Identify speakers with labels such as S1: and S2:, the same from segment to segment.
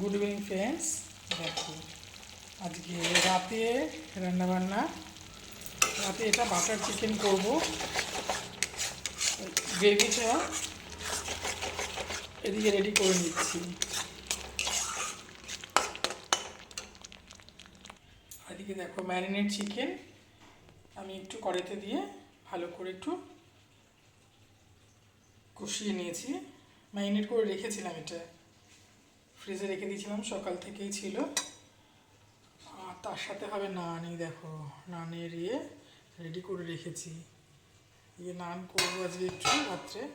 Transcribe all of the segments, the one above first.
S1: Good evening friends দেখো, আজকে রাতে রান্নাবান্না। রাতে এটা বাটার চিকেন করব। গ্রেভিটা এদিকে রেডি করে নিচ্ছি। এদিকে দেখো ম্যারিনেট চিকেন আমি একটু কড়াইতে দিয়ে ভালো করে একটু কষিয়ে নিয়েছি। ম্যারিনেট করে রেখেছিলাম এটা। ফ্রিজে রেখে দিয়েছিলাম, সকাল থেকেই ছিল। আর তার সাথে হবে নান এই দেখো। নানের ইয়ে রেডি করে রেখেছি। ইয়ে নান করব আজকে একটু রাত্রে।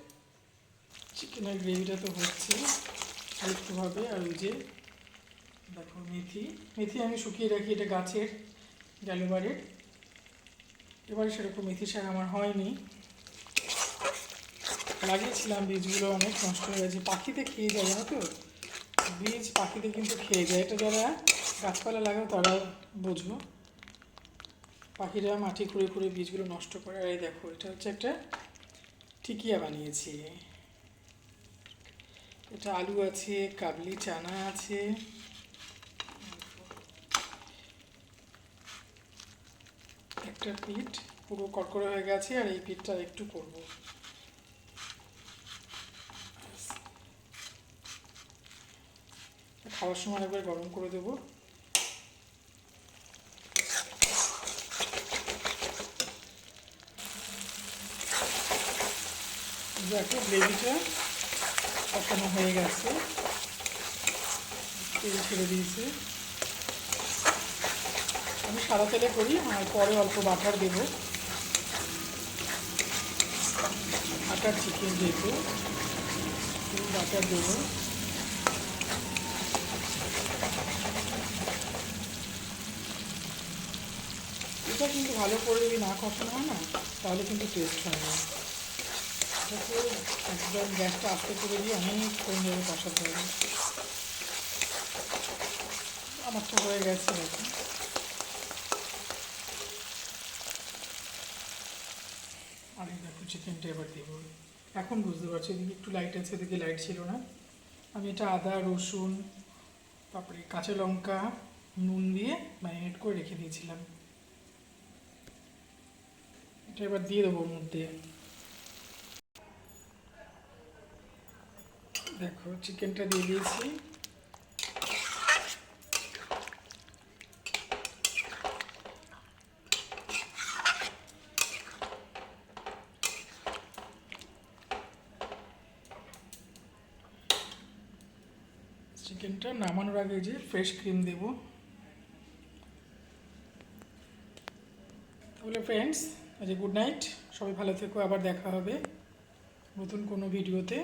S1: চিকেনের গ্রেভিটা তো হচ্ছে। আর একটু আর ওই যে দেখো মেথি। মেথি আমি শুকিয়ে রাখি, এটা গাছের গ্যালোবারের এবারে সেরকম মেথি শাক আমার হয়নি। লাগিয়েছিলাম বীজগুলো অনেক নষ্ট হয়ে গেছে। পাখিতে খেয়ে যাবে না তো? বীজ পাখিতে কিন্তু খেয়ে যায়। এটা যারা গাছপালা লাগাও তারা বুঝব। পাখিরা মাটি খুঁড়ে খুঁড়ে বীজগুলো নষ্ট করে। আর এই দেখো, এটা হচ্ছে একটা টিকিয়া বানিয়েছি। এটা আলু আছে, কাবলি, চানা আছে। একটা পিঠ পুরো কড়কড়ে হয়ে গেছে, আর এই পিঠটা একটু করব। খাওয়ার সময় একবার গরম করে দেবো। দেখো গ্রেভিটা কষানো হয়ে গেছে। তেল ছেড়ে দিয়েছে। আমি সাদা তেলে করি, আর পরে অল্প বাটার দেবো। বাটার চিকেন যেহেতু বাটার দেবো। এটা কিন্তু ভালো করে যদি না কষানো হয় না, তাহলে কিন্তু টেস্ট হয় না। একদম গ্যাসটা আস্তে করে দিয়ে অনেকক্ষণ ধরে কষাতে হবে আমারটা হয়ে গেছে এখন। এই দেখো চিকেনটা এবার দেবো। এখন বুঝতে পারছি, এদিকে একটু লাইট আছে, এদিকে লাইট ছিল না। আমি এটা আদা, রসুন, তারপরে কাঁচা লঙ্কা, নুন দিয়ে ম্যারিনেট করে রেখে দিয়েছিলাম। এটা এবার দিয়ে দেবো মধ্যে। দেখো চিকেনটা দিয়ে দিয়েছি। চিকেনটা নামানোর আগে যে ফ্রেশ ক্রিম দেবো। তাহলে ফ্রেন্ডস আজ গুড নাইট সবাই ভালো থেকো আবার দেখা হবে নতুন কোনো ভিডিওতে।